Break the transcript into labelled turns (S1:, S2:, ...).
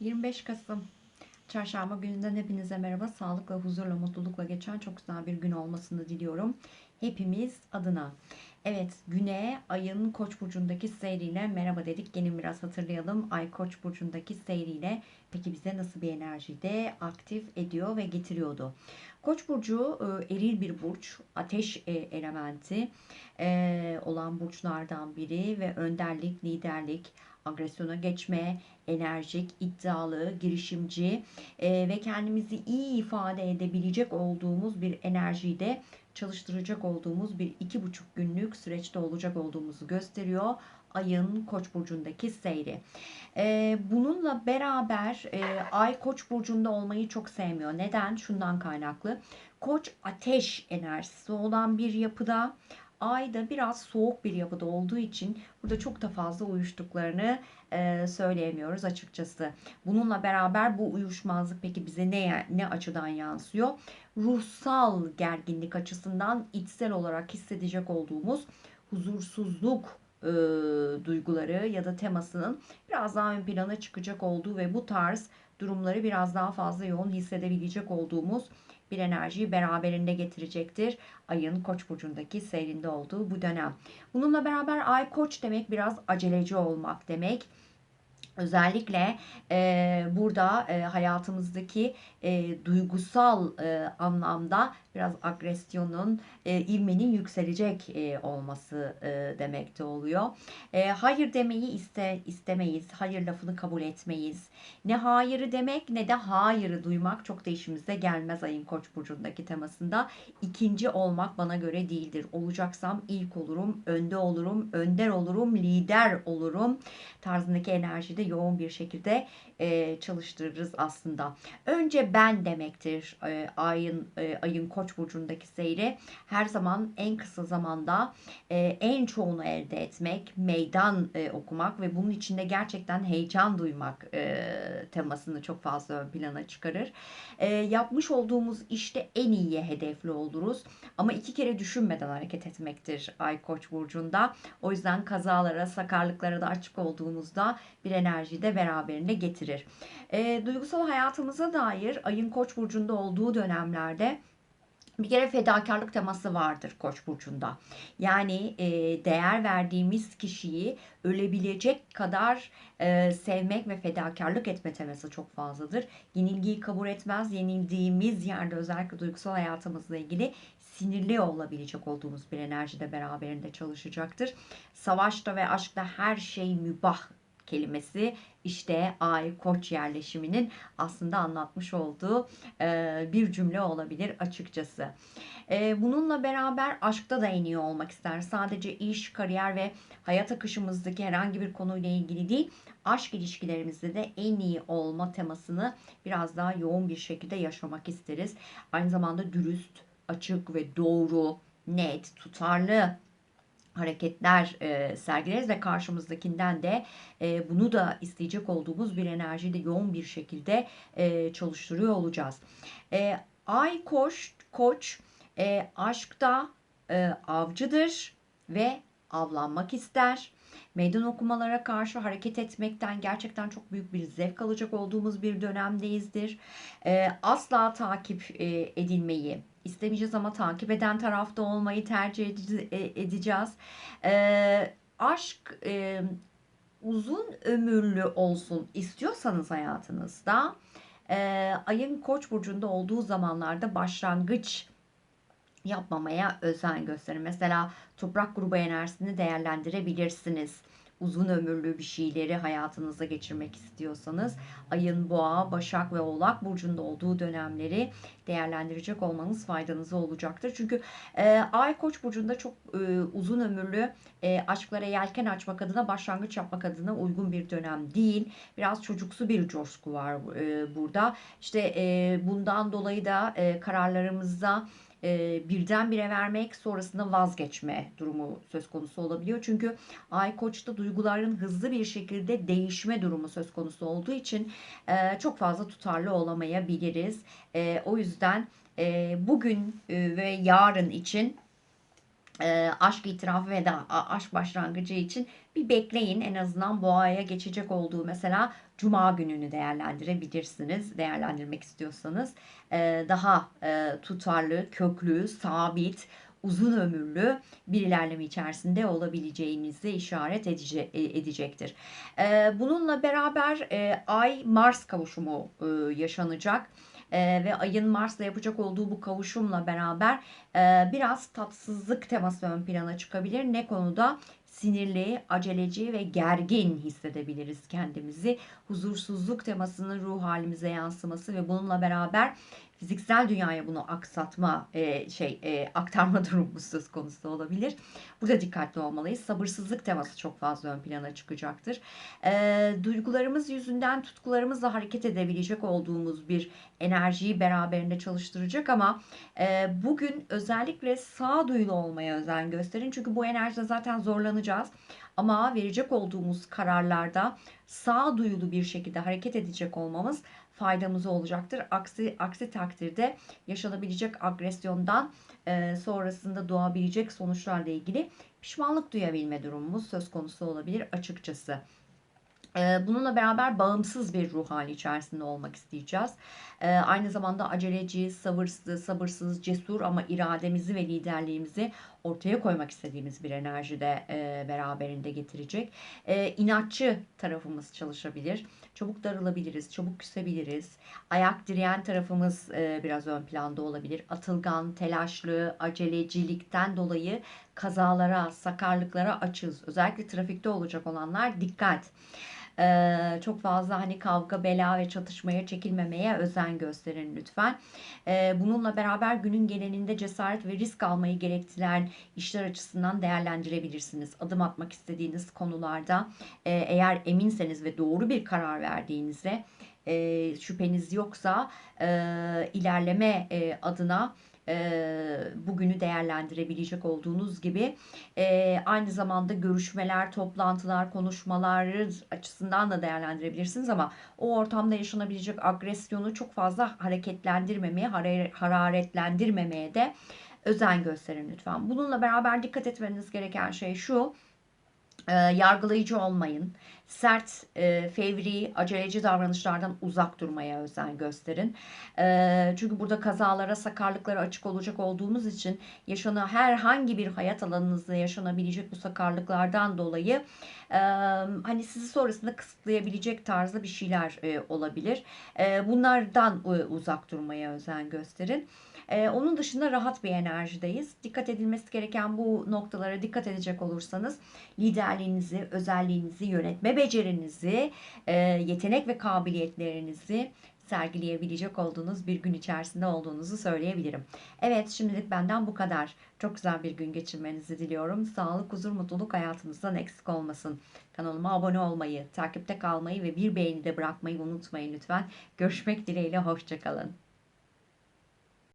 S1: 25 Kasım Çarşamba gününden hepinize merhaba. Sağlıkla, huzurla, mutlulukla geçen çok güzel bir gün olmasını diliyorum. Hepimiz adına. Evet, güne ayın Koç burcundaki seyriyle merhaba dedik. Gelin biraz hatırlayalım. Ay Koç burcundaki seyriyle peki bize nasıl bir enerjide aktif ediyor ve getiriyordu? Koç burcu e, eril bir burç, ateş e, elementi e, olan burçlardan biri ve önderlik, liderlik, agresyona geçme, enerjik, iddialı, girişimci e, ve kendimizi iyi ifade edebilecek olduğumuz bir enerjiyi de çalıştıracak olduğumuz bir iki buçuk günlük süreçte olacak olduğumuzu gösteriyor. Ayın Koç burcundaki seyri. Ee, bununla beraber e, Ay Koç burcunda olmayı çok sevmiyor. Neden? Şundan kaynaklı. Koç ateş enerjisi olan bir yapıda. Ay da biraz soğuk bir yapıda olduğu için burada çok da fazla uyuştuklarını e, söyleyemiyoruz açıkçası. Bununla beraber bu uyuşmazlık peki bize ne ne açıdan yansıyor? Ruhsal gerginlik açısından içsel olarak hissedecek olduğumuz huzursuzluk e, duyguları ya da temasının biraz daha ön plana çıkacak olduğu ve bu tarz durumları biraz daha fazla yoğun hissedebilecek olduğumuz bir enerjiyi beraberinde getirecektir. Ayın Koç burcundaki seyrinde olduğu bu dönem. Bununla beraber Ay Koç demek biraz aceleci olmak demek Özellikle e, burada e, hayatımızdaki e, duygusal e, anlamda biraz agresyonun, e, ivmenin yükselecek e, olması e, demekte oluyor. E, hayır demeyi iste, istemeyiz, hayır lafını kabul etmeyiz. Ne hayırı demek ne de hayırı duymak çok da işimize gelmez ayın koç burcundaki temasında. İkinci olmak bana göre değildir. Olacaksam ilk olurum, önde olurum, önder olurum, lider olurum tarzındaki enerjide yoğun bir şekilde e, çalıştırırız aslında. Önce ben demektir e, ayın e, ayın Koç burcundaki seyri. Her zaman en kısa zamanda e, en çoğunu elde etmek, meydan e, okumak ve bunun içinde gerçekten heyecan duymak e, temasını çok fazla ön plana çıkarır. E, yapmış olduğumuz işte en iyi hedefli oluruz. Ama iki kere düşünmeden hareket etmektir Ay Koç burcunda. O yüzden kazalara, sakarlıklara da açık olduğumuzda bir enerji de beraberinde getirir. E, duygusal hayatımıza dair ayın Koç burcunda olduğu dönemlerde bir kere fedakarlık teması vardır Koç burcunda. Yani e, değer verdiğimiz kişiyi ölebilecek kadar e, sevmek ve fedakarlık etme teması çok fazladır. Yenilgiyi kabul etmez. Yenildiğimiz yerde özellikle duygusal hayatımızla ilgili sinirli olabilecek olduğumuz bir enerji de beraberinde çalışacaktır. Savaşta ve aşkta her şey mübah kelimesi işte ay koç yerleşiminin aslında anlatmış olduğu e, bir cümle olabilir açıkçası. E, bununla beraber aşkta da en iyi olmak ister. Sadece iş, kariyer ve hayat akışımızdaki herhangi bir konuyla ilgili değil, aşk ilişkilerimizde de en iyi olma temasını biraz daha yoğun bir şekilde yaşamak isteriz. Aynı zamanda dürüst, açık ve doğru, net, tutarlı hareketler e, sergileriz ve karşımızdakinden de e, bunu da isteyecek olduğumuz bir enerjiyi de yoğun bir şekilde e, çalıştırıyor olacağız. E, Ay koç, koç e, aşkta e, avcıdır ve avlanmak ister. Meydan okumalara karşı hareket etmekten gerçekten çok büyük bir zevk alacak olduğumuz bir dönemdeyizdir. E, asla takip e, edilmeyi, istemeyeceğiz ama takip eden tarafta olmayı tercih e, edeceğiz. E, aşk e, uzun ömürlü olsun istiyorsanız hayatınızda e, ayın koç burcunda olduğu zamanlarda başlangıç yapmamaya özen gösterin. Mesela toprak grubu enerjisini değerlendirebilirsiniz uzun ömürlü bir şeyleri hayatınıza geçirmek istiyorsanız ayın boğa, başak ve oğlak burcunda olduğu dönemleri değerlendirecek olmanız faydanıza olacaktır. Çünkü e, ay koç burcunda çok e, uzun ömürlü e, aşklara yelken açmak adına başlangıç yapmak adına uygun bir dönem değil. Biraz çocuksu bir coşku var e, burada. İşte e, bundan dolayı da e, kararlarımızda e, birdenbire vermek sonrasında vazgeçme durumu söz konusu olabiliyor. Çünkü Ay Koç'ta duyguların hızlı bir şekilde değişme durumu söz konusu olduğu için e, çok fazla tutarlı olamayabiliriz. E, o yüzden bugün ve yarın için e, aşk itirafı ve a- aşk başlangıcı için bir bekleyin. En azından bu aya geçecek olduğu mesela Cuma gününü değerlendirebilirsiniz. Değerlendirmek istiyorsanız E, daha e, tutarlı, köklü, sabit, uzun ömürlü bir ilerleme içerisinde olabileceğinizi işaret edice- e, edecektir. E, bununla beraber e, Ay-Mars kavuşumu e, yaşanacak. E, ve ayın Mars'la yapacak olduğu bu kavuşumla beraber e, biraz tatsızlık teması ön plana çıkabilir. Ne konuda? Sinirli, aceleci ve gergin hissedebiliriz kendimizi. Huzursuzluk temasının ruh halimize yansıması ve bununla beraber fiziksel dünyaya bunu aksatma e, şey e, aktarma durumu söz konusu olabilir. Burada dikkatli olmalıyız. Sabırsızlık teması çok fazla ön plana çıkacaktır. E, duygularımız yüzünden tutkularımızla hareket edebilecek olduğumuz bir enerjiyi beraberinde çalıştıracak ama e, bugün özellikle sağduyulu olmaya özen gösterin. Çünkü bu enerjide zaten zorlanacağız. Ama verecek olduğumuz kararlarda sağduyulu bir şekilde hareket edecek olmamız faydamıza olacaktır. Aksi aksi takdirde yaşanabilecek agresyondan e, sonrasında doğabilecek sonuçlarla ilgili pişmanlık duyabilme durumumuz söz konusu olabilir açıkçası. Ee, Bununla beraber bağımsız bir ruh hali içerisinde olmak isteyeceğiz. Ee, Aynı zamanda aceleci, sabırsız, sabırsız, cesur ama irademizi ve liderliğimizi ortaya koymak istediğimiz bir enerji de e, beraberinde getirecek. Ee, İnatçı tarafımız çalışabilir. Çabuk darılabiliriz, çabuk küsebiliriz. Ayak direyen tarafımız e, biraz ön planda olabilir. Atılgan, telaşlı, acelecilikten dolayı kazalara, sakarlıklara açız. Özellikle trafikte olacak olanlar dikkat. Ee, çok fazla hani kavga, bela ve çatışmaya çekilmemeye özen gösterin lütfen. Ee, bununla beraber günün genelinde cesaret ve risk almayı gerektiren işler açısından değerlendirebilirsiniz. Adım atmak istediğiniz konularda e, eğer eminseniz ve doğru bir karar verdiğinizde e, şüpheniz yoksa e, ilerleme e, adına e, bugünü değerlendirebilecek olduğunuz gibi e, aynı zamanda görüşmeler, toplantılar, konuşmalar açısından da değerlendirebilirsiniz ama o ortamda yaşanabilecek agresyonu çok fazla hareketlendirmemeye, harar- hararetlendirmemeye de özen gösterin lütfen. Bununla beraber dikkat etmeniz gereken şey şu. E, yargılayıcı olmayın. Sert, e, fevri, aceleci davranışlardan uzak durmaya özen gösterin. E, çünkü burada kazalara, sakarlıklara açık olacak olduğumuz için yaşana herhangi bir hayat alanınızda yaşanabilecek bu sakarlıklardan dolayı e, hani sizi sonrasında kısıtlayabilecek tarzda bir şeyler e, olabilir. E, bunlardan e, uzak durmaya özen gösterin. Ee, onun dışında rahat bir enerjideyiz. Dikkat edilmesi gereken bu noktalara dikkat edecek olursanız liderliğinizi, özelliğinizi, yönetme becerinizi, e, yetenek ve kabiliyetlerinizi sergileyebilecek olduğunuz bir gün içerisinde olduğunuzu söyleyebilirim. Evet şimdilik benden bu kadar. Çok güzel bir gün geçirmenizi diliyorum. Sağlık, huzur, mutluluk hayatınızdan eksik olmasın. Kanalıma abone olmayı, takipte kalmayı ve bir beğeni de bırakmayı unutmayın lütfen. Görüşmek dileğiyle, hoşçakalın.